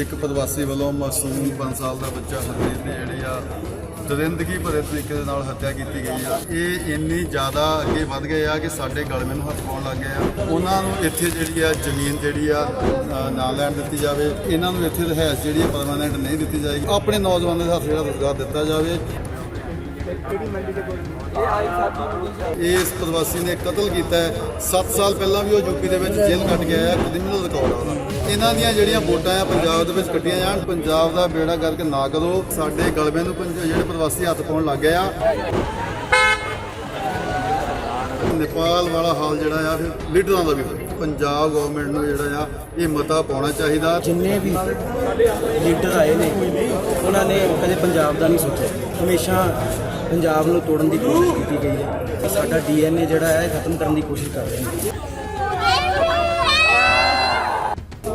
ਇੱਕ ਪ੍ਰਵਾਸੀ ਵੱਲੋਂ ਮਾਸੂਮ 5 ਸਾਲ ਦਾ ਬੱਚਾ ਹਰਜੀਤ ਦੀ ਜਿਹੜੀ ਆ ਦਰਿੰਦਗੀ ਭਰੇ ਤਰੀਕੇ ਦੇ ਨਾਲ ਹੱਤਿਆ ਕੀਤੀ ਗਈ ਆ। ਇਹ ਇੰਨੀ ਜ਼ਿਆਦਾ ਅੱਗੇ ਵੱਧ ਗਏ ਆ ਕਿ ਸਾਡੇ ਗਲਵੇਂ ਨੂੰ ਹੱਥ ਪਾਉਣ ਲੱਗ ਗਏ ਆ। ਉਹਨਾਂ ਨੂੰ ਇੱਥੇ ਜਿਹੜੀ ਆ ਜ਼ਮੀਨ ਜਿਹੜੀ ਆ ਨਾ ਲੈਣ ਦਿੱਤੀ ਜਾਵੇ। ਇਹਨਾਂ ਨੂੰ ਇੱਥੇ ਰਿਹਾਇਸ਼ ਜਿਹੜੀ ਆ ਪਰਮਾਨੈਂਟ ਨਹੀਂ ਦਿੱਤੀ ਜਾਏਗੀ। ਆਪਣੇ ਨੌਜਵਾਨਾਂ ਦੇ ਹੱਥ ਜਿਹੜਾ ਰੁਜ਼ਗਾਰ ਦਿੱਤਾ ਜਾਵੇ। ਇਸ ਪ੍ਰਵਾਸੀ ਨੇ ਕਤਲ ਕੀਤਾ ਹੈ। 7 ਸਾਲ ਪਹਿਲਾਂ ਵੀ ਉਹ ਯੂਪੀ ਦੇ ਵਿੱਚ ਜੇਲ੍ਹ ਕੱਟ ਗਿਆ ਹੈ। ਕ੍ਰਿਮੀਨਲ ਰਿਕਾਰਡ ਆ ਉਹਦਾ। ਇਹਨਾਂ ਦੀਆਂ ਜਿਹੜੀਆਂ ਵੋਟਾਂ ਆ ਪੰਜਾਬ ਦੇ ਵਿੱਚ ਕੱਟੀਆਂ ਜਾਣ ਪੰਜਾਬ ਦਾ ਬੇੜਾ ਕਰਕੇ ਨਾ ਕਰੋ। ਸਾਡੇ ਗਲਬੇ ਨੂੰ ਜਿਹੜੇ ਪ੍ਰਵਾਸੀ ਹੱਥ ਪਾਉਣ ਲੱਗ ਗਏ ਆ। ਨੇਪਾਲ ਵਾਲਾ ਹਾਲ ਜਿਹੜਾ ਆ ਫਿਰ ਲੀਡਰਾਂ ਦਾ ਵੀ ਹੋਇਆ। ਪੰਜਾਬ ਗਵਰਨਮੈਂਟ ਨੂੰ ਜਿਹੜਾ ਆ ਇਹ ਮਤਾ ਪਾਉਣਾ ਚਾਹੀਦਾ। ਜਿੰਨੇ ਵੀ ਲੀਡਰ ਆਏ ਨੇ ਉਹਨਾਂ ਨੇ ਕਦੇ ਪੰਜਾਬ ਦਾ ਨਹੀਂ ਸੋਚਿਆ। ਹਮੇਸ਼ਾ ਪੰਜਾਬ ਨੂੰ ਤੋੜਨ ਦੀ ਕੋਸ਼ਿਸ਼ ਕੀਤੀ ਗਈ ਹੈ। ਸਾਡਾ ਡੀਐਨਏ ਜਿਹੜਾ ਹੈ ਖਤਮ ਕਰਨ ਦੀ ਕੋਸ਼ਿਸ਼ ਕਰ ਰਹੇ ਨੇ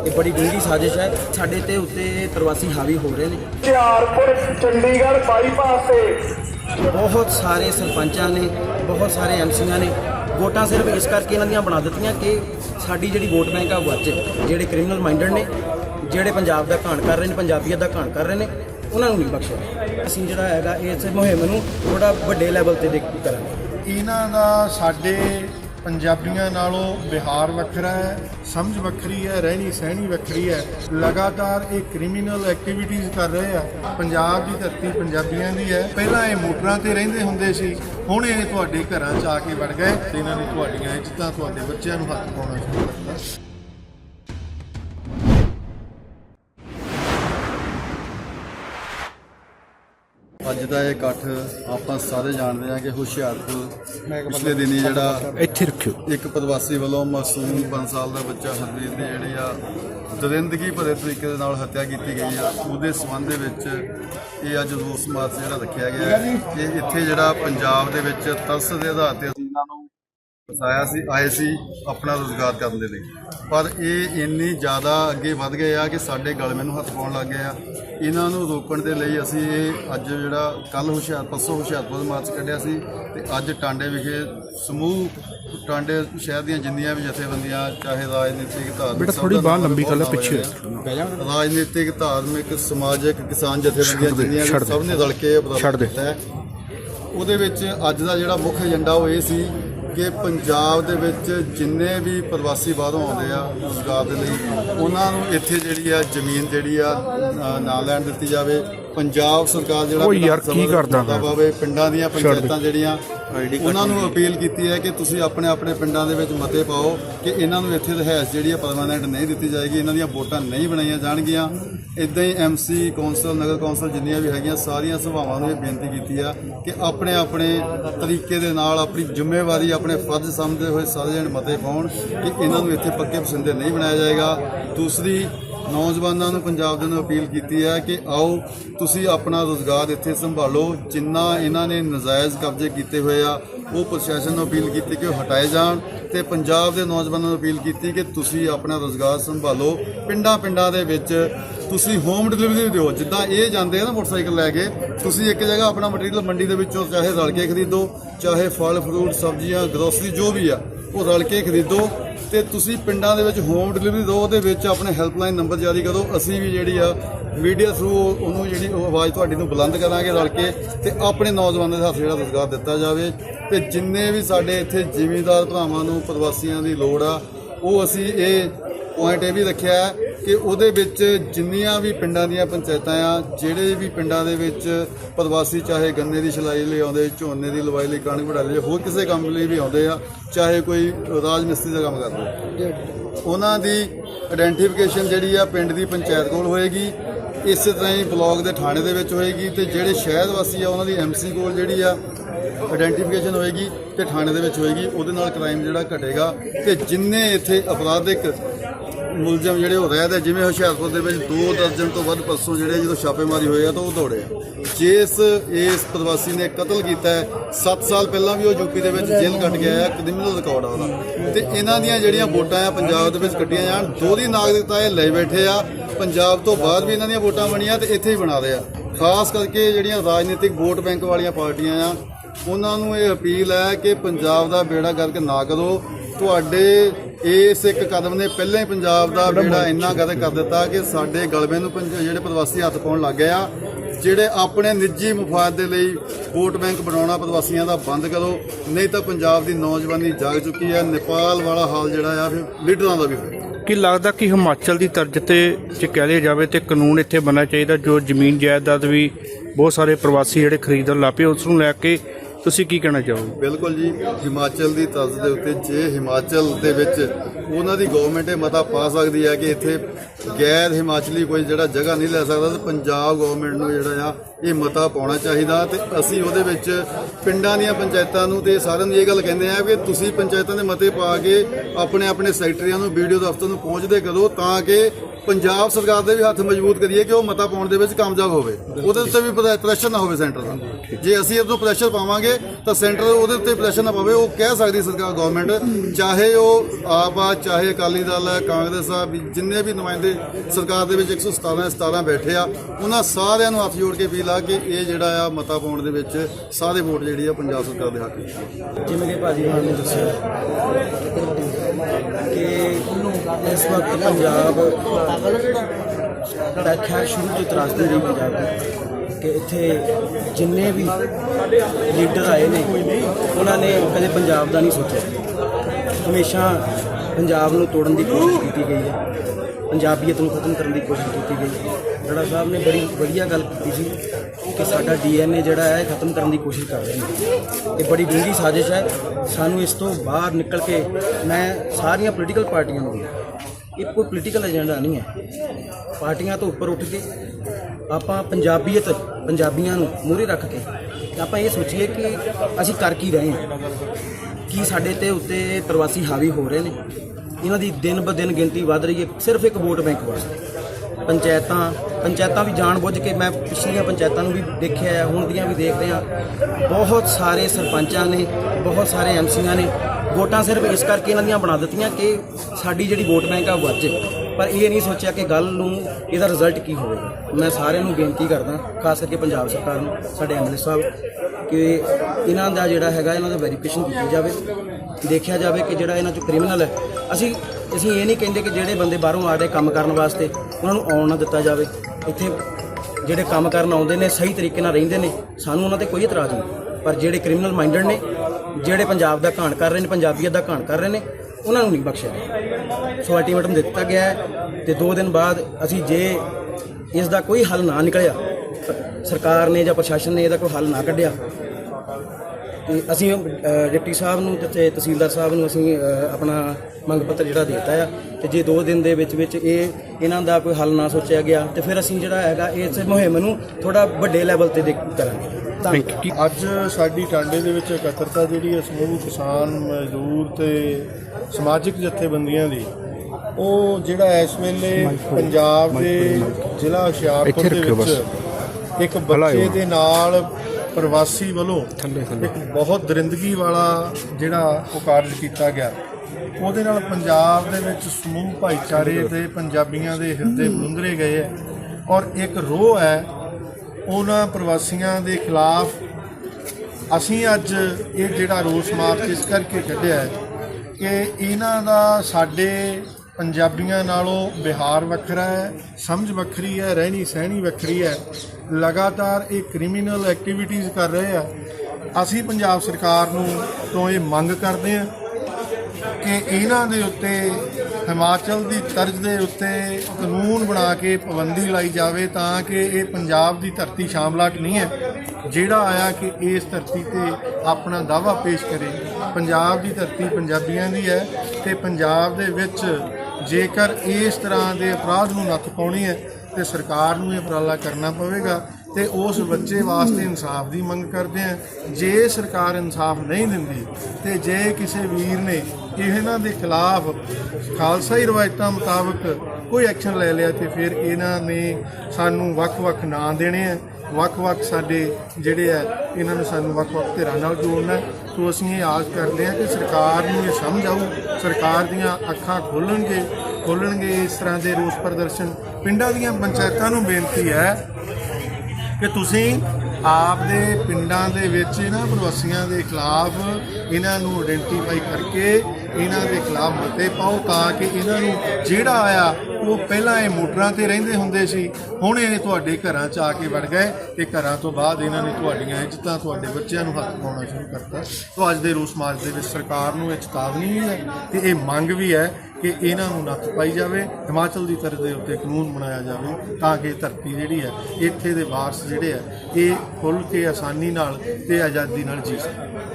ਇਹ ਬੜੀ ਡੂੰਘੀ ਸਾਜ਼ਿਸ਼ ਹੈ। ਸਾਡੇ ਤੇ ਉੱਤੇ ਪ੍ਰਵਾਸੀ ਹਾਵੀ ਹੋ ਰਹੇ ਨੇ। ਹੁਸ਼ਿਆਰਪੁਰ ਚੰਡੀਗੜ੍ਹ ਬਾਈਪਾਸ ਤੇ। ਬਹੁਤ ਸਾਰੇ ਸਰਪੰਚਾਂ ਨੇ ਬਹੁਤ ਸਾਰੇ ਐਮਸੀਆਂ ਨੇ ਵੋਟਾਂ ਸਿਰਫ ਇਸ ਕਰਕੇ ਇਹਨਾਂ ਦੀਆਂ ਬਣਾ ਦਿੱਤੀਆਂ ਕਿ ਸਾਡੀ ਜਿਹੜੀ ਵੋਟ ਬੈਂਕ ਆ ਉਹ ਜਾਏ ਜਿਹੜੇ ਕ੍ਰਿਮੀਨਲ ਮਾਈਂਡਡ ਨੇ ਜਿਹੜੇ ਪੰਜਾਬ ਦਾ ਘਾਣ ਕਰ ਰਹੇ ਨੇ ਪੰਜਾਬੀਅਤ ਦਾ ਘਾਣ ਕਰ ਰਹੇ ਨੇ ਉਹਨਾਂ ਨੂੰ ਨਹੀਂ ਬਖਸ਼ਿਆ। ਅਸੀਂ ਜਿਹੜਾ ਹੈਗਾ ਇਸ ਮੁਹਿੰਮ ਨੂੰ ਥੋੜਾ ਵੱਡੇ ਲੈਵਲ ਤੇ ਦੇਖ ਕਰਾਂਗੇ। ਇਹਨਾਂ ਦਾ ਸਾਡੇ ਪੰਜਾਬੀਆਂ ਨਾਲੋਂ ਬਿਹਾਰ ਵੱਖਰਾ ਹੈ, ਸਮਝ ਵੱਖਰੀ ਹੈ, ਰਹਿਣੀ ਸਹਿਣੀ ਵੱਖਰੀ ਹੈ। ਲਗਾਤਾਰ ਇਹ ਕ੍ਰਿਮੀਨਲ ਐਕਟੀਵਿਟੀਜ਼ ਕਰ ਰਹੇ ਆ। ਪੰਜਾਬ ਦੀ ਧਰਤੀ ਪੰਜਾਬੀਆਂ ਦੀ ਹੈ। ਪਹਿਲਾਂ ਇਹ ਮੋਟਰਾਂ ਤੇ ਰਹਿੰਦੇ ਹੁੰਦੇ ਸੀ, ਹੁਣ ਇਹ ਤੁਹਾਡੇ ਘਰਾਂ 'ਚ ਆ ਕੇ ਵੜ ਗਏ ਤੇ ਇਹਨਾਂ ਨੇ ਤੁਹਾਡੀਆਂ ਇੱਜ਼ਤਾਂ, ਤੁਹਾਡੇ ਬੱਚਿਆਂ ਨੂੰ ਹੱਥ ਪਾਉਣਾ ਸ਼ੁਰੂ ਕਰਤਾ। ਅੱਜ ਦਾ ਇਹ ਇਕੱਠ ਆਪਾਂ ਸਾਰੇ ਜਾਣਦੇ ਹਾਂ ਕਿ ਹੁਸ਼ਿਆਰਪੁਰ ਪਿਛਲੇ ਦਿਨੀ ਜਿਹੜਾ ਇੱਥੇ ਰੱਖਿਓ। ਇੱਕ ਪ੍ਰਵਾਸੀ ਵੱਲੋਂ ਮਾਸੂਮ 5 ਸਾਲ ਦਾ ਬੱਚਾ ਹਰਜੀਤ ਦੀ ਜਿਹੜੀ ਆ ਦਰਿੰਦਗੀ ਭਰੇ ਤਰੀਕੇ ਦੇ ਨਾਲ ਹੱਤਿਆ ਕੀਤੀ ਗਈ ਆ। ਉਹਦੇ ਸਬੰਧ ਦੇ ਵਿੱਚ ਇਹ ਅੱਜ ਰੋਸ ਮਾਰਚ ਜਿਹੜਾ ਰੱਖਿਆ ਗਿਆ ਹੈ ਕਿ ਇੱਥੇ ਜਿਹੜਾ ਪੰਜਾਬ ਦੇ ਵਿੱਚ ਤਰਸ ਦੇ ਆਧਾਰ ਤੇ ਅਸੀਂ ਇਹਨਾਂ ਨੂੰ ਫਸਾਇਆ ਸੀ ਆਏ ਸੀ ਆਪਣਾ ਰੋਜ਼ਗਾਰ ਕਰਨ ਦੇ ਲਈ ਪਰ ਇਹ ਇੰਨੀ ਜ਼ਿਆਦਾ ਅੱਗੇ ਵੱਧ ਗਏ ਆ ਕਿ ਸਾਡੇ ਗਲਵੇਂ ਨੂੰ ਹੱਥ ਪਾਉਣ ਲੱਗ ਗਏ ਆ ਇਹਨਾਂ ਨੂੰ ਰੋਕਣ ਦੇ ਲਈ ਅਸੀਂ ਇਹ ਅੱਜ ਜਿਹੜਾ ਕੱਲ ਹੁਸ਼ਿਆਰ ਪਰਸੋਂ ਹੁਸ਼ਿਆਰਪੁਰ ਮਾਰਚ ਕੱਢਿਆ ਸੀ ਤੇ ਅੱਜ ਟਾਂਡੇ ਵਿਖੇ ਸਮੂਹ ਟਾਂਡੇ ਸ਼ਹਿਰ ਦੀਆਂ ਜਿੰਨੀਆਂ ਵੀ ਜਥੇਬੰਦੀਆਂ ਚਾਹੇ ਰਾਜਨੀਤਿਕ ਧਾਰਮਿਕ ਬੇਟਾ ਥੋੜੀ ਬਾਂਹ ਲੰਬੀ ਕਰ ਲੈ, ਪਿੱਛੇ। ਰਾਜਨੀਤਿਕ ਧਾਰਮਿਕ ਸਮਾਜਿਕ ਕਿਸਾਨ ਜਥੇਬੰਦੀਆਂ ਜਿੰਨੀਆਂ ਵੀ। ਸਭ ਨੇ ਰਲ ਕੇ ਉਪਰਾਲਾ ਛੱਡ ਦੇ। ਕੀਤਾ ਹੈ ਉਹਦੇ ਵਿੱਚ ਅੱਜ ਦਾ ਜਿਹੜਾ ਮੁੱਖ ਏਜੰਡਾ ਉਹ ਇਹ ਸੀ ਕਿ ਪੰਜਾਬ ਦੇ ਵਿੱਚ ਜਿੰਨੇ ਵੀ ਪ੍ਰਵਾਸੀ ਬਾਹਰੋਂ ਆਉਂਦੇ ਆ ਰੋਜ਼ਗਾਰ ਦੇ ਲਈ ਉਹਨਾਂ ਨੂੰ ਇੱਥੇ ਜਿਹੜੀ ਆ ਜ਼ਮੀਨ ਜਿਹੜੀ ਆ ਨਾ ਲੈਣ ਦਿੱਤੀ ਜਾਵੇ। ਪੰਜਾਬ ਸਰਕਾਰ ਜਿਹੜਾ ਯਾਰ, ਸਭਾ ਕੀ ਕਰਦਾ ਪਾਵੇ ਪਿੰਡਾਂ ਦੀਆਂ ਪੰਚਾਇਤਾਂ ਜਿਹੜੀਆਂ ਉਹਨਾਂ ਨੂੰ ਅਪੀਲ ਕੀਤੀ ਹੈ ਕਿ ਤੁਸੀਂ ਆਪਣੇ ਆਪਣੇ ਪਿੰਡਾਂ ਦੇ ਵਿੱਚ ਮਤੇ ਪਾਓ ਕਿ ਇਹਨਾਂ ਨੂੰ ਇੱਥੇ ਰਿਹਾਇਸ਼ ਜਿਹੜੀ ਆ ਪਰਮਾਨੈਂਟ ਨਹੀਂ ਦਿੱਤੀ ਜਾਏਗੀ ਇਹਨਾਂ ਦੀਆਂ ਵੋਟਾਂ ਨਹੀਂ ਬਣਾਈਆਂ ਜਾਣਗੀਆਂ। ਇਦਾਂ ਹੀ ਐਮਸੀ ਕੌਂਸਲ ਨਗਰ ਕੌਂਸਲ ਜਿੰਨੀਆਂ ਵੀ ਹੈਗੀਆਂ ਸਾਰੀਆਂ ਸਭਾਵਾਂ ਨੂੰ ਇਹ ਬੇਨਤੀ ਕੀਤੀ ਆ ਕਿ ਆਪਣੇ ਆਪਣੇ ਤਰੀਕੇ ਦੇ ਨਾਲ ਆਪਣੀ ਜ਼ਿੰਮੇਵਾਰੀ ਆਪਣੇ ਫਰਜ਼ ਸਮਝਦੇ ਹੋਏ ਸਾਰੇ ਜਣ ਮਤੇ ਪਾਉਣ ਕਿ ਇਹਨਾਂ ਨੂੰ ਇੱਥੇ ਪੱਕੇ ਪਸੰਦੇ ਨਹੀਂ ਬਣਾਇਆ ਜਾਏਗਾ। ਦੂਸਰੀ ਨੌਜਵਾਨਾਂ ਨੂੰ ਪੰਜਾਬ ਦੇ ਨੂੰ ਅਪੀਲ ਕੀਤੀ ਹੈ ਕਿ ਆਓ ਤੁਸੀਂ ਆਪਣਾ ਰੋਜ਼ਗਾਰ ਇੱਥੇ ਸੰਭਾਲੋ, ਜਿੰਨਾ ਇਹਨਾਂ ਨੇ ਨਜਾਇਜ਼ ਕਬਜ਼ੇ ਕੀਤੇ ਹੋਏ ਆ, ਉਹ ਪ੍ਰਸ਼ਾਸਨ ਨੂੰ ਅਪੀਲ ਕੀਤੀ ਕਿ ਉਹ ਹਟਾਏ ਜਾਣ ਤੇ ਪੰਜਾਬ ਦੇ ਨੌਜਵਾਨਾਂ ਨੂੰ ਅਪੀਲ ਕੀਤੀ ਕਿ ਤੁਸੀਂ ਆਪਣਾ ਰੋਜ਼ਗਾਰ ਸੰਭਾਲੋ। ਪਿੰਡਾਂ ਪਿੰਡਾਂ ਦੇ ਵਿੱਚ ਤੁਸੀਂ ਹੋਮ ਡਿਲੀਵਰੀ ਦਿਓ, ਜਿੱਦਾਂ ਇਹ ਜਾਂਦੇ ਆ ਨਾ ਮੋਟਰਸਾਈਕਲ ਲੈ ਕੇ, ਤੁਸੀਂ ਇੱਕ ਜਗ੍ਹਾ ਆਪਣਾ ਮਟੀਰੀਅਲ ਮੰਡੀ ਦੇ ਵਿੱਚੋਂ ਚਾਹੇ ਰਲ ਕੇ ਖਰੀਦੋ, ਚਾਹੇ ਫਲ ਫਰੂਟ ਸਬਜ਼ੀਆਂ ਗਰੋਸਰੀ ਜੋ ਵੀ ਆ। ਉਹ ਰਲ ਕੇ ਖਰੀਦੋ ਤੇ ਤੁਸੀਂ ਪਿੰਡਾਂ ਦੇ ਵਿੱਚ ਹੋਮ ਡਿਲੀਵਰੀ ਦਿਓ, ਉਹਦੇ ਵਿੱਚ ਆਪਣੇ ਹੈਲਪਲਾਈਨ ਨੰਬਰ ਜਾਰੀ ਕਰੋ। ਅਸੀਂ ਵੀ ਜਿਹੜੀ ਆ ਮੀਡੀਆ ਥਰੂ ਉਹਨੂੰ ਜਿਹੜੀ ਉਹ ਆਵਾਜ਼ ਤੁਹਾਡੀ ਨੂੰ ਬੁਲੰਦ ਕਰਾਂਗੇ ਰਲ ਕੇ ਤੇ ਆਪਣੇ ਨੌਜਵਾਨਾਂ ਦੇ ਹੱਥ ਜਿਹੜਾ ਰੁਜ਼ਗਾਰ ਦਿੱਤਾ ਜਾਵੇ। ਤੇ ਜਿੰਨੇ ਵੀ ਸਾਡੇ ਇੱਥੇ ਜ਼ਿਮੀਂਦਾਰ ਭਰਾਵਾਂ ਨੂੰ ਪ੍ਰਵਾਸੀਆਂ ਦੀ ਲੋੜ ਆ, ਉਹ ਅਸੀਂ ਇਹ ਪੁਆਇੰਟ ਇਹ ਵੀ ਰੱਖਿਆ ਕਿ ਉਹਦੇ ਵਿੱਚ ਜਿੰਨੀਆਂ ਵੀ ਪਿੰਡਾਂ ਦੀਆਂ ਪੰਚਾਇਤਾਂ ਆ, ਜਿਹੜੇ ਵੀ ਪਿੰਡਾਂ ਦੇ ਵਿੱਚ ਪ੍ਰਵਾਸੀ ਚਾਹੇ ਗੰਨੇ ਦੀ ਛਲਾਈ ਲਈ ਆਉਂਦੇ, ਝੋਨੇ ਦੀ ਲਵਾਈ ਲਈ, ਕਣਕ ਵਢਾਈ ਲਈ, ਹੋਰ ਕਿਸੇ ਕੰਮ ਲਈ ਵੀ ਆਉਂਦੇ ਆ, ਚਾਹੇ ਕੋਈ ਰਾਜ ਮਿਸਤਰੀ ਦਾ ਕੰਮ ਕਰਦੇ। ਉਹਨਾਂ ਦੀ ਆਇਡੈਂਟੀਫਿਕੇਸ਼ਨ ਜਿਹੜੀ ਆ ਪਿੰਡ ਦੀ ਪੰਚਾਇਤ ਕੋਲ ਹੋਏਗੀ, ਇਸੇ ਤਰ੍ਹਾਂ ਹੀ ਬਲਾਕ ਦੇ ਥਾਣੇ ਦੇ ਵਿੱਚ ਹੋਏਗੀ ਤੇ ਜਿਹੜੇ ਸ਼ਹਿਰ ਵਾਸੀ ਆ, ਉਹਨਾਂ ਦੀ ਐਮਸੀ ਕੋਲ ਜਿਹੜੀ ਆ ਆਇਡੈਂਟੀਫਿਕੇਸ਼ਨ ਹੋਏਗੀ ਤੇ ਥਾਣੇ ਦੇ ਵਿੱਚ ਹੋਏਗੀ, ਉਹਦੇ ਨਾਲ ਕ੍ਰਾਈਮ ਜਿਹੜਾ ਘਟੇਗਾ ਤੇ ਜਿੰਨੇ ਇੱਥੇ ਅਪਰਾਧਿਕ ਮੁਲਜ਼ਮ ਜਿਹੜੇ ਹੋ ਰਹੇ ਤੇ ਜਿਵੇਂ ਹੁਸ਼ਿਆਰਪੁਰ ਦੇ ਵਿੱਚ ਦੋ ਦਰਜਨ ਤੋਂ ਵੱਧ ਪਰਸੋਂ ਜਿਹੜੇ ਜਦੋਂ ਛਾਪੇਮਾਰੀ ਹੋਏ ਆ ਤਾਂ ਉਹ ਦੌੜੇ ਆ। ਜਿਸ ਇਸ ਪ੍ਰਵਾਸੀ ਨੇ ਕਤਲ ਕੀਤਾ ਹੈ 7 ਸਾਲ ਪਹਿਲਾਂ ਵੀ ਉਹ ਯੂਪੀ ਦੇ ਵਿੱਚ ਜੇਲ੍ਹ ਕੱਟ ਗਿਆ ਹੈ ਕ੍ਰਿਮੀਨਲ ਰਿਕਾਰਡ ਆ ਉਹਦਾ। ਤੇ ਇਹਨਾਂ ਦੀਆਂ ਜਿਹੜੀਆਂ ਵੋਟਾਂ ਆ, ਪੰਜਾਬ ਦੇ ਵਿੱਚ ਕੱਟੀਆਂ ਜਾਣ ਦੋਹਰੀ ਨਾਗਰਿਕਤਾ ਇਹ ਲੈ ਬੈਠੇ ਆ। ਪੰਜਾਬ ਤੋਂ ਬਾਅਦ ਵੀ ਇਹਨਾਂ ਦੀਆਂ ਵੋਟਾਂ ਬਣੀਆਂ ਤੇ ਇੱਥੇ ਹੀ ਬਣਾ ਰਹੇ ਆ। ਖਾਸ ਕਰਕੇ ਜਿਹੜੀਆਂ ਰਾਜਨੀਤਿਕ ਵੋਟ ਬੈਂਕ ਵਾਲੀਆਂ ਪਾਰਟੀਆਂ ਆ, ਉਹਨਾਂ ਨੂੰ ਇਹ ਅਪੀਲ ਹੈ ਕਿ ਪੰਜਾਬ ਦਾ ਬੇੜਾ ਕਰਕੇ ਨਾ ਕਰੋ। ਤੁਹਾਡੇ ਇਸ ਇੱਕ ਕਦਮ ਨੇ ਪਹਿਲਾਂ ਹੀ ਪੰਜਾਬ ਦਾ ਜਿਹੜਾ ਇੰਨਾ ਕਦੇ ਕਰ ਦਿੱਤਾ ਕਿ ਸਾਡੇ ਗਲਬੇ ਨੂੰ ਪੰਜ- ਜਿਹੜੇ ਪ੍ਰਵਾਸੀ ਹੱਥ ਪਾਉਣ ਲੱਗ ਗਏ ਆ ਜਿਹੜੇ ਆਪਣੇ ਨਿੱਜੀ ਮਫਾਦ ਦੇ ਲਈ ਵੋਟ ਬੈਂਕ ਬਣਾਉਣਾ ਪ੍ਰਵਾਸੀਆਂ ਦਾ ਬੰਦ ਕਰੋ ਨਹੀਂ ਤਾਂ ਪੰਜਾਬ ਦੀ ਨੌਜਵਾਨੀ ਜਾਗ ਚੁੱਕੀ ਹੈ ਨੇਪਾਲ ਵਾਲਾ ਹਾਲ ਜਿਹੜਾ ਆ ਫਿਰ ਲੀਡਰਾਂ ਦਾ ਵੀ ਕੀ ਲੱਗਦਾ ਕਿ ਹਿਮਾਚਲ ਦੀ ਤਰਜ਼ ਤੇ ਜੇ ਕਹਿ ਲਿਆ ਜਾਵੇ ਤੇ ਕਾਨੂੰਨ ਇੱਥੇ ਬਣਨਾ ਚਾਹੀਦਾ ਜੋ ਜ਼ਮੀਨ ਜਾਇਦਾਦ ਵੀ ਬਹੁਤ ਸਾਰੇ ਪ੍ਰਵਾਸੀ ਜਿਹੜੇ ਖਰੀਦਣ ਲੱਪੇ ਉਸ ਨੂੰ ਲੈ ਕੇ ਤੁਸੀਂ ਕੀ ਕਹਿਣਾ ਚਾਹੋਗੇ? ਬਿਲਕੁਲ ਜੀ, ਹਿਮਾਚਲ ਦੀ ਤਰਜ਼ ਦੇ ਉੱਤੇ ਜੇ ਹਿਮਾਚਲ ਦੇ ਵਿੱਚ ਉਹਨਾਂ ਦੀ ਗਵਰਨਮੈਂਟ ਇਹ ਮਤਾ ਪਾ ਸਕਦੀ ਹੈ ਕਿ ਇੱਥੇ ਗੈਰ ਹਿਮਾਚਲੀ ਕੋਈ ਜਿਹੜਾ ਜਗ੍ਹਾ ਨਹੀਂ ਲੈ ਸਕਦਾ ਤੇ ਪੰਜਾਬ ਗਵਰਨਮੈਂਟ ਨੂੰ ਜਿਹੜਾ ਆ, ਇਹ ਮਤਾ ਪਾਉਣਾ ਚਾਹੀਦਾ ਤੇ ਅਸੀਂ ਉਹਦੇ ਵਿੱਚ ਪਿੰਡਾਂ ਦੀਆਂ ਪੰਚਾਇਤਾਂ ਨੂੰ ਤੇ ਸਾਰਿਆਂ ਨੂੰ ਇਹ ਗੱਲ ਕਹਿੰਦੇ ਆ ਕਿ ਤੁਸੀਂ ਪੰਚਾਇਤਾਂ ਦੇ ਮਤੇ ਪਾ ਕੇ ਆਪਣੇ ਆਪਣੇ ਸੈਕਟਰੀਆਂ ਨੂੰ ਵੀਡੀਓ ਦਫ਼ਤਰ ਨੂੰ ਪਹੁੰਚਦੇ ਕਰੋ ਤਾਂ ਕਿ ਪੰਜਾਬ ਸਰਕਾਰ ਦੇ ਵੀ ਹੱਥ ਮਜ਼ਬੂਤ ਕਰੀਏ ਕਿ ਉਹ ਮਤਾ ਪਾਉਣ ਦੇ ਵਿੱਚ ਕਾਮਯਾਬ ਹੋਵੇ। ਉਹਦੇ ਉੱਤੇ ਵੀ ਪ੍ਰੈਸ਼ਰ ਨਾ ਹੋਵੇ ਸੈਂਟਰ ਦਾ। ਜੇ ਅਸੀਂ ਇਹ ਤੋਂ ਪ੍ਰੈਸ਼ਰ ਪਾਵਾਂਗੇ, ਤਾਂ ਸੈਂਟਰ ਉਹਦੇ ਉੱਤੇ ਪ੍ਰੈਸ਼ਰ ਨਾ ਪਵੇ, ਉਹ ਕਹਿ ਸਕਦੀ ਸਰਕਾਰ ਗਵਰਨਮੈਂਟ ਚਾਹੇ ਉਹ ਆਪ ਆ, ਚਾਹੇ ਅਕਾਲੀ ਦਲ ਹੈ, ਕਾਂਗਰਸ ਆ, ਵੀ ਜਿੰਨੇ ਵੀ ਨੁਮਾਇੰਦੇ ਸਰਕਾਰ ਦੇ ਵਿੱਚ 117 17 ਬੈਠੇ ਆ, ਉਹਨਾਂ ਸਾਰਿਆਂ ਨੂੰ ਹੱਥ ਜੋੜ ਕੇ ਅਪੀਲ ਆ ਕਿ ਇਹ ਜਿਹੜਾ ਆ ਮਤਾ ਪਾਉਣ ਦੇ ਵਿੱਚ ਸਾਰੇ ਵੋਟ ਜਿਹੜੀ ਆ ਪੰਜਾਬ ਸਰਕਾਰ ਦੇ ਹੱਕ ਜਿਵੇਂ ਕਿ ਭਾਜੀ ਨੇ ਦੱਸਿਆ। ਇਸ ਵਕਤ ਪੰਜਾਬ ਦਾ ਖੈਰ ਸ਼ੁਰੂ ਤੋਂ ਤਰਾਸਦੀ ਰਹੀ ਪੰਜਾਬ ਦੀ, ਕਿ ਇੱਥੇ ਜਿੰਨੇ ਵੀ ਲੀਡਰ ਆਏ ਨੇ, ਉਹਨਾਂ ਨੇ ਕਦੇ ਪੰਜਾਬ ਦਾ ਨਹੀਂ ਸੋਚਿਆ। ਹਮੇਸ਼ਾ ਪੰਜਾਬ ਨੂੰ ਤੋੜਨ ਦੀ ਕੋਸ਼ਿਸ਼ ਕੀਤੀ ਗਈ ਹੈ। ਪੰਜਾਬੀਅਤ ਨੂੰ ਖਤਮ ਕਰਨ ਦੀ ਕੋਸ਼ਿਸ਼ ਕੀਤੀ ਗਈ ਰੜਾ ਸਾਹਿਬ ਨੇ ਬੜੀ ਵਧੀਆ ਗੱਲ ਕੀਤੀ ਸੀ ਕਿ ਸਾਡਾ ਡੀਐਨਏ ਜਿਹੜਾ ਹੈ, ਇਹ ਖਤਮ ਕਰਨ ਦੀ ਕੋਸ਼ਿਸ਼ ਕਰ ਰਹੇ ਨੇ। ਇਹ ਬੜੀ ਡੂੰਘੀ ਸਾਜ਼ਿਸ਼ ਹੈ। ਸਾਨੂੰ ਇਸ ਤੋਂ ਬਾਹਰ ਨਿਕਲ ਕੇ ਮੈਂ ਸਾਰੀਆਂ ਪੋਲੀਟੀਕਲ ਪਾਰਟੀਆਂ ਨੂੰ ਇਹ ਕੋਈ ਪੋਲੀਟੀਕਲ ਏਜੰਡਾ ਨਹੀਂ ਹੈ। ਪਾਰਟੀਆਂ ਤੋਂ ਉੱਪਰ ਉੱਠ ਕੇ ਆਪਾਂ ਪੰਜਾਬੀਅਤ, ਪੰਜਾਬੀਆਂ ਨੂੰ ਮੂਹਰੇ ਰੱਖ ਕੇ ਆਪਾਂ ਇਹ ਸੋਚੀਏ ਕਿ ਅਸੀਂ ਕਰ ਕੀ ਰਹੇ ਹਾਂ। ਕੀ ਸਾਡੇ ਤੇ ਉੱਤੇ ਪ੍ਰਵਾਸੀ ਹਾਵੀ ਹੋ ਰਹੇ ਨੇ? ਇਹਨਾਂ ਦੀ ਦਿਨ ਬ ਦਿਨ ਗਿਣਤੀ ਵੱਧ ਰਹੀ ਹੈ, ਸਿਰਫ ਇੱਕ ਵੋਟ ਬੈਂਕ ਵਾਸਤੇ। ਪੰਚਾਇਤਾਂ ਪੰਚਾਇਤਾਂ ਵੀ ਜਾਣ ਬੁੱਝ ਕੇ ਮੈਂ ਪਿਛਲੀਆਂ ਪੰਚਾਇਤਾਂ ਨੂੰ ਵੀ ਦੇਖਿਆ ਹੁਣ ਦੀਆਂ ਵੀ ਦੇਖ ਰਿਹਾ ਬਹੁਤ ਸਾਰੇ ਸਰਪੰਚਾਂ ਨੇ, ਬਹੁਤ ਸਾਰੇ ਐਮਸੀਆਂ ਨੇ ਵੋਟਾਂ ਸਿਰਫ ਇਸ ਕਰਕੇ ਇਹਨਾਂ ਦੀਆਂ ਬਣਾ ਦਿੱਤੀਆਂ ਕਿ ਸਾਡੀ ਜਿਹੜੀ ਵੋਟ ਬੈਂਕ ਆ ਉਹ ਵੱਧ ਜਾਏ ਪਰ ਇਹ ਨਹੀਂ ਸੋਚਿਆ ਕਿ ਗੱਲ ਨੂੰ ਇਹਦਾ ਰਿਜ਼ਲਟ ਕੀ ਹੋਵੇਗਾ ਮੈਂ ਸਾਰਿਆਂ ਨੂੰ ਬੇਨਤੀ ਕਰਦਾ, ਖਾਸ ਕਰਕੇ ਪੰਜਾਬ ਸਰਕਾਰ ਨੂੰ, ਸਾਡੇ ਐਮਐਲਏ ਸਾਹਿਬ, ਕਿ ਇਹਨਾਂ ਦਾ ਜਿਹੜਾ ਹੈਗਾ, ਇਹਨਾਂ ਦਾ ਵੈਰੀਫਿਕੇਸ਼ਨ ਕੀਤੀ ਜਾਵੇ। ਦੇਖਿਆ ਜਾਵੇ ਕਿ ਜਿਹੜਾ ਇਹਨਾਂ ਚੋਂ ਕ੍ਰਿਮੀਨਲ ਹੈ, ਅਸੀਂ ਅਸੀਂ ਇਹ ਨਹੀਂ ਕਹਿੰਦੇ ਕਿ ਜਿਹੜੇ ਬੰਦੇ ਬਾਹਰੋਂ ਆ ਰਹੇ ਕੰਮ ਕਰਨ ਵਾਸਤੇ, ਉਹਨਾਂ ਨੂੰ ਆਉਣ ਨਾ ਦਿੱਤਾ ਜਾਵੇ। ਇੱਥੇ ਜਿਹੜੇ ਕੰਮ ਕਰਨ ਆਉਂਦੇ ਨੇ, ਸਹੀ ਤਰੀਕੇ ਨਾਲ ਰਹਿੰਦੇ ਨੇ, ਸਾਨੂੰ ਉਹਨਾਂ ਤੇ ਕੋਈ ਇਤਰਾਜ਼ ਨਹੀਂ। ਪਰ ਜਿਹੜੇ ਕ੍ਰਿਮੀਨਲ ਮਾਈਂਡਡ ਨੇ ਜਿਹੜੇ ਪੰਜਾਬ ਦਾ ਘਾਣ ਕਰ ਰਹੇ ਨੇ ਪੰਜਾਬੀਅਤ ਦਾ ਘਾਣ ਕਰ ਰਹੇ ਨੇ, ਉਹਨਾਂ ਨੂੰ ਨਹੀਂ ਬਖਸ਼ਿਆ। ਸੋ ਅਲਟੀਮੇਟਮ ਦਿੱਤਾ ਗਿਆ ਹੈ ਤੇ 2 ਦਿਨ ਬਾਅਦ ਅਸੀਂ ਜੇ ਇਸ ਦਾ ਕੋਈ ਹੱਲ ਨਾ ਨਿਕਲਿਆ, ਸਰਕਾਰ ਨੇ ਜਾਂ ਪ੍ਰਸ਼ਾਸਨ ਨੇ ਇਹਦਾ ਕੋਈ ਹੱਲ ਨਾ ਕੱਢਿਆ, ਤੇ ਅਸੀਂ ਡਿਪਟੀ ਸਾਹਿਬ ਨੂੰ ਤੇ ਤਹਿਸੀਲਦਾਰ ਸਾਹਿਬ ਨੂੰ ਅਸੀਂ ਆਪਣਾ ਮੰਗ ਪੱਤਰ ਜਿਹੜਾ ਦਿੱਤਾ ਆ, ਤੇ ਜੇ 2 ਦਿਨ ਦੇ ਵਿੱਚ ਵਿੱਚ ਇਹ, ਇਹਨਾਂ ਦਾ ਕੋਈ ਹੱਲ ਨਾ ਸੋਚਿਆ ਗਿਆ, ਤੇ ਫਿਰ ਅਸੀਂ ਜਿਹੜਾ ਹੈਗਾ ਇਸ ਮੁਹਿੰਮ ਨੂੰ ਥੋੜਾ ਵੱਡੇ ਲੈਵਲ ਤੇ ਦੇਖ ਕਰਾਂਗੇ। ਅੱਜ ਸਾਡੀ ਟਾਂਡੇ ਦੇ ਵਿੱਚ ਇਕੱਤਰਤਾ ਜਿਹੜੀ ਹੈ ਸਮੂਹ ਕਿਸਾਨ ਮਜ਼ਦੂਰ ਤੇ ਸਮਾਜਿਕ ਜਥੇਬੰਦੀਆਂ ਦੀ ਉਹ ਜਿਹੜਾ ਇਸ ਵੇਲੇ ਪੰਜਾਬ ਦੇ ਜ਼ਿਲ੍ਹਾ ਹੁਸ਼ਿਆਰਪੁਰ ਦੇ ਵਿੱਚ ਇੱਕ ਬੱਚੇ ਦੇ ਨਾਲ ਪ੍ਰਵਾਸੀ ਵੱਲੋਂ ਇੱਕ ਬਹੁਤ ਦਰਿੰਦਗੀ ਵਾਲਾ ਜਿਹੜਾ ਉਹ ਕਾਰਜ ਕੀਤਾ ਗਿਆ। ਉਹਦੇ ਨਾਲ ਪੰਜਾਬ ਦੇ ਵਿੱਚ ਸਮੂਹ ਭਾਈਚਾਰੇ ਦੇ ਪੰਜਾਬੀਆਂ ਦੇ ਹਿਰਦੇ ਬੁੰਦਰੇ ਗਏ ਹੈ ਔਰ ਇੱਕ ਰੋਹ ਹੈ ਉਹਨਾਂ ਪ੍ਰਵਾਸੀਆਂ ਦੇ ਖਿਲਾਫ ਅਸੀਂ ਅੱਜ ਇਹ ਜਿਹੜਾ ਰੋਸ ਮਾਰਚ ਇਸ ਕਰਕੇ ਕੱਢਿਆ ਹੈ ਕਿ ਇਹਨਾਂ ਦਾ ਸਾਡੇ ਪੰਜਾਬੀਆਂ ਨਾਲੋਂ ਬਿਹਾਰ ਵੱਖਰਾ ਹੈ, ਸਮਝ ਵੱਖਰੀ ਹੈ, ਰਹਿਣੀ ਸਹਿਣੀ ਵੱਖਰੀ ਹੈ। ਲਗਾਤਾਰ ਇਹ ਕ੍ਰਿਮੀਨਲ ਐਕਟੀਵਿਟੀਜ਼ ਕਰ ਰਹੇ ਆ। ਅਸੀਂ ਪੰਜਾਬ ਸਰਕਾਰ ਨੂੰ ਤੋਂ ਇਹ ਮੰਗ ਕਰਦੇ ਹਾਂ ਕਿ ਇਹਨਾਂ ਦੇ ਉੱਤੇ ਹਿਮਾਚਲ ਦੀ ਤਰਜ਼ ਦੇ ਉੱਤੇ ਕਾਨੂੰਨ ਬਣਾ ਕੇ ਪਾਬੰਦੀ ਲਾਈ ਜਾਵੇ ਤਾਂ ਕਿ ਇਹ ਪੰਜਾਬ ਦੀ ਧਰਤੀ ਸ਼ਾਮਲਾਟ ਨਹੀਂ ਹੈ, ਜਿਹੜਾ ਆਇਆ ਕਿ ਇਸ ਧਰਤੀ ਤੇ ਆਪਣਾ ਦਾਵਾ ਪੇਸ਼ ਕਰੇ। ਪੰਜਾਬ ਦੀ ਧਰਤੀ ਪੰਜਾਬੀਆਂ ਦੀ ਹੈ ਤੇ ਪੰਜਾਬ ਦੇ ਵਿੱਚ ਜੇਕਰ ਇਸ ਤਰ੍ਹਾਂ ਦੇ ਅਪਰਾਧ ਨੂੰ ਨੱਥ ਪਾਉਣੀ ਹੈ ਤੇ ਸਰਕਾਰ ਨੂੰ ਇਹ ਉਪਰਾਲਾ ਕਰਨਾ ਪਵੇਗਾ। ਤੇ ਉਸ ਬੱਚੇ ਵਾਸਤੇ ਇਨਸਾਫ ਦੀ ਮੰਗ ਕਰਦੇ ਆ। ਜੇ ਸਰਕਾਰ ਇਨਸਾਫ ਨਹੀਂ ਦਿੰਦੀ ਤੇ ਜੇ ਕਿਸੇ ਵੀਰ ਨੇ ਇਹਨਾਂ ਦੇ ਖਿਲਾਫ ਖਾਲਸਾਈ ਰਵਾਇਤਾਂ ਮੁਤਾਬਕ ਕੋਈ ਐਕਸ਼ਨ ਲੈ ਲਿਆ ਤੇ ਫਿਰ ਇਹਨਾਂ ਨੇ ਸਾਨੂੰ ਵੱਖ-ਵੱਖ ਨਾਂ ਦੇਣੇ ਆ। ਵੱਖ-ਵੱਖ ਸਾਡੇ ਜਿਹੜੇ ਆ, ਇਹਨਾਂ ਨੂੰ ਸਾਨੂੰ ਵੱਖ-ਵੱਖ ਧਿਰਾਂ ਨਾਲ ਜੋੜਨਾ। ਸੋ ਅਸੀਂ ਇਹ ਆਸ ਕਰਦੇ ਹਾਂ ਕਿ ਸਰਕਾਰ ਨੂੰ ਇਹ ਸਮਝ ਆਊ। ਸਰਕਾਰ ਦੀਆਂ ਅੱਖਾਂ ਖੋਲਣਗੇ ਖੋਲਣਗੇ ਇਸ ਤਰ੍ਹਾਂ ਦੇ ਰੋਸ ਪ੍ਰਦਰਸ਼ਨ। ਪਿੰਡਾਂ ਦੀਆਂ ਪੰਚਾਇਤਾਂ ਨੂੰ ਬੇਨਤੀ ਹੈ ਕਿ ਤੁਸੀਂ ਆਪ ਦੇ ਪਿੰਡਾਂ ਦੇ ਵਿੱਚ ਇਹਨਾਂ ਪ੍ਰਵਾਸੀਆਂ ਦੇ ਖਿਲਾਫ ਇਹਨਾਂ ਨੂੰ ਆਇਡੈਂਟੀਫਾਈ ਕਰਕੇ ਇਹਨਾਂ ਦੇ ਖਿਲਾਫ ਮਤੇ ਪਾਓ ਤਾਂ ਕਿ ਇਹਨਾਂ ਨੂੰ ਜਿਹੜਾ ਆਇਆ, ਉਹ ਪਹਿਲਾਂ ਇਹ ਮੋਟਰਾਂ ਤੇ ਰਹਿੰਦੇ ਹੁੰਦੇ ਸੀ, ਹੁਣ ਇਹ ਤੁਹਾਡੇ ਘਰਾਂ 'ਚ ਆ ਕੇ ਵੜ ਗਏ ਤੇ ਘਰਾਂ ਤੋਂ ਬਾਅਦ ਇਹਨਾਂ ਨੇ ਤੁਹਾਡੀਆਂ ਇੱਜ਼ਤਾਂ ਤੁਹਾਡੇ ਬੱਚਿਆਂ ਨੂੰ ਹੱਥ ਪਾਉਣਾ ਸ਼ੁਰੂ ਕਰਤਾ। ਤੋਂ ਅੱਜ ਦੇ ਰੋਸ ਮਾਰਚ ਦੇ ਵਿੱਚ ਸਰਕਾਰ ਨੂੰ ਇਹ ਚੇਤਾਵਨੀ ਵੀ ਹੈ ਤੇ ਇਹ ਮੰਗ ਵੀ ਹੈ ਕਿ ਇਹਨਾਂ ਨੂੰ ਨੱਥ ਪਾਈ ਜਾਵੇ, ਹਿਮਾਚਲ ਦੀ ਤਰਜ਼ ਦੇ ਉੱਤੇ ਕਾਨੂੰਨ ਬਣਾਇਆ ਜਾਵੇ ਤਾਂ ਕਿ ਧਰਤੀ ਜਿਹੜੀ ਹੈ, ਇੱਥੇ ਦੇ ਵਾਰਸ ਜਿਹੜੇ ਆ ਇਹ ਖੁੱਲ੍ਹ ਕੇ ਆਸਾਨੀ ਨਾਲ ਤੇ ਆਜ਼ਾਦੀ ਨਾਲ ਜੀ ਸਕਣ।